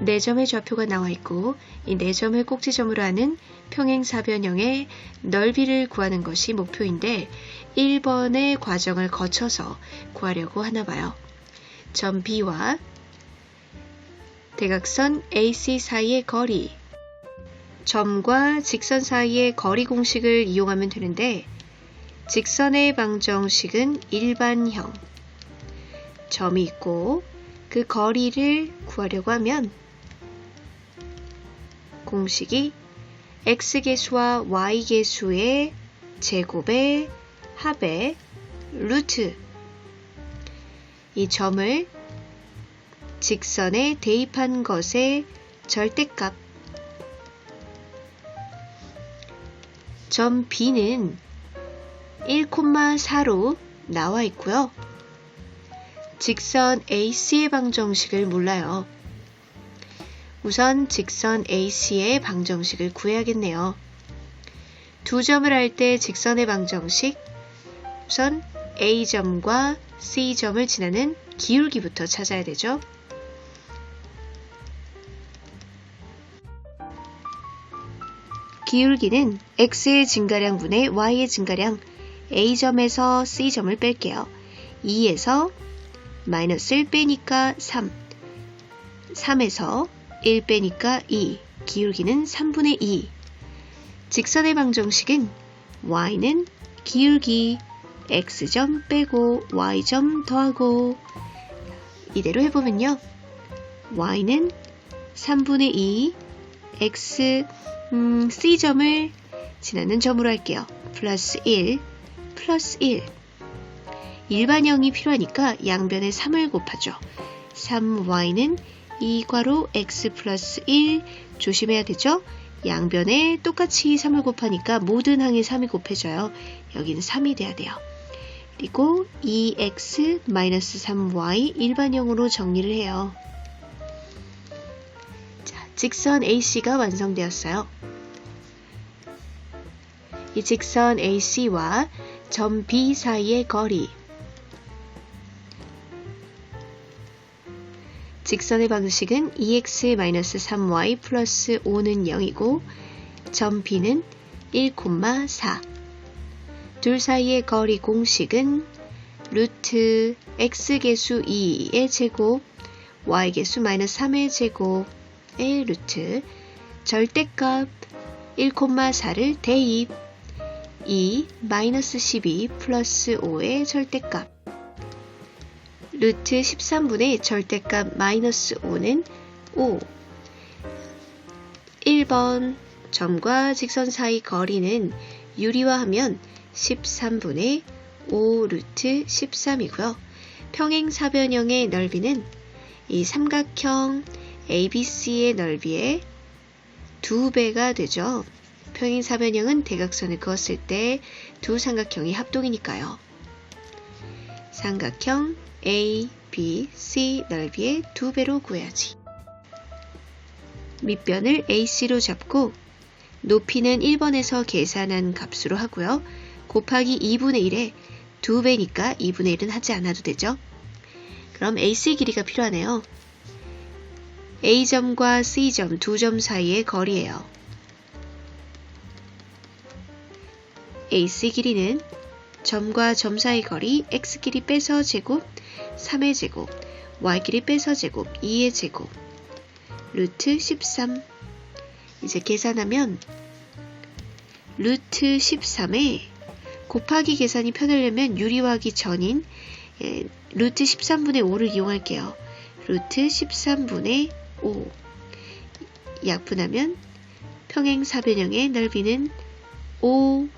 4점의 좌표가 나와 있고 이 4점을 꼭지점으로 하는 평행사변형의 넓이를 구하는 것이 목표인데 1번의 과정을 거쳐서 구하려고 하나 봐요. 점 B와 대각선 AC 사이의 거리 점과 직선 사이의 거리 공식을 이용하면 되는데 직선의 방정식은 일반형 점이 있고 그 거리를 구하려고 하면 공식이 x계수와 y계수의 제곱의 합의 루트 이 점을 직선에 대입한 것의 절대값 점 B는 1,4로 나와 있고요. 직선 AC의 방정식을 몰라요. 우선 직선 AC의 방정식을 구해야겠네요. 두 점을 할 때 직선의 방정식 우선 A점과 C점을 지나는 기울기부터 찾아야 되죠. 기울기는 x의 증가량 분의 y의 증가량 a점에서 c점을 뺄게요. 2에서 마이너스를 빼니까 3, 3에서 1 빼니까 2, 기울기는 3분의 2. 직선의 방정식은 y는 기울기 x점 빼고 y점 더하고 이대로 해보면요. y는 3분의 2 x 음, c점을 지나는 점으로 할게요. 플러스 1 플러스 1 일반형이 필요하니까 양변에 3을 곱하죠. 3y는 2괄호 x 플러스 1 조심해야 되죠. 양변에 똑같이 3을 곱하니까 모든 항에 3이 곱해져요. 여기는 3이 돼야 돼요. 그리고 2x 3y 일반형으로 정리를 해요. 자, 직선 AC가 완성되었어요. 이 직선 AC와 점 B 사이의 거리 직선의 방식은 2x-3y 플러스 5는 0이고 점 B는 1,4 둘 사이의 거리 공식은 루트 x계수 2의 제곱 y계수 마이너스 3의 제곱의 루트. 절대값 1,4를 대입. 2 마이너스 12 플러스 5의 절대값 루트 13분의 절대값 마이너스 5는 5 1번 점과 직선 사이 거리는 유리화하면 13분의 5 루트 13이고요. 평행사변형의 넓이는 이 삼각형 ABC의 넓이의 두 배가 되죠. 평행사변형은 대각선을 그었을 때 두 삼각형이 합동이니까요. 삼각형 A, B, C 넓이의 두 배로 구해야지. 밑변을 AC로 잡고 높이는 1번에서 계산한 값으로 하고요. 곱하기 2분의 1에 2배니까 2분의 1은 하지 않아도 되죠. 그럼 AC 길이가 필요하네요. A점과 C점 두 점 사이의 거리예요. AC 길이는 점과 점 사이 거리 x 길이 빼서 제곱 3의 제곱 y 길이 빼서 제곱 2의 제곱. 루트 13 이제 계산하면 루트 13에 곱하기 계산이 편하려면 유리화하기 전인 예, 루트 13분의 5를 이용할게요. 루트 13분의 5 약분하면 평행사변형의 넓이는 5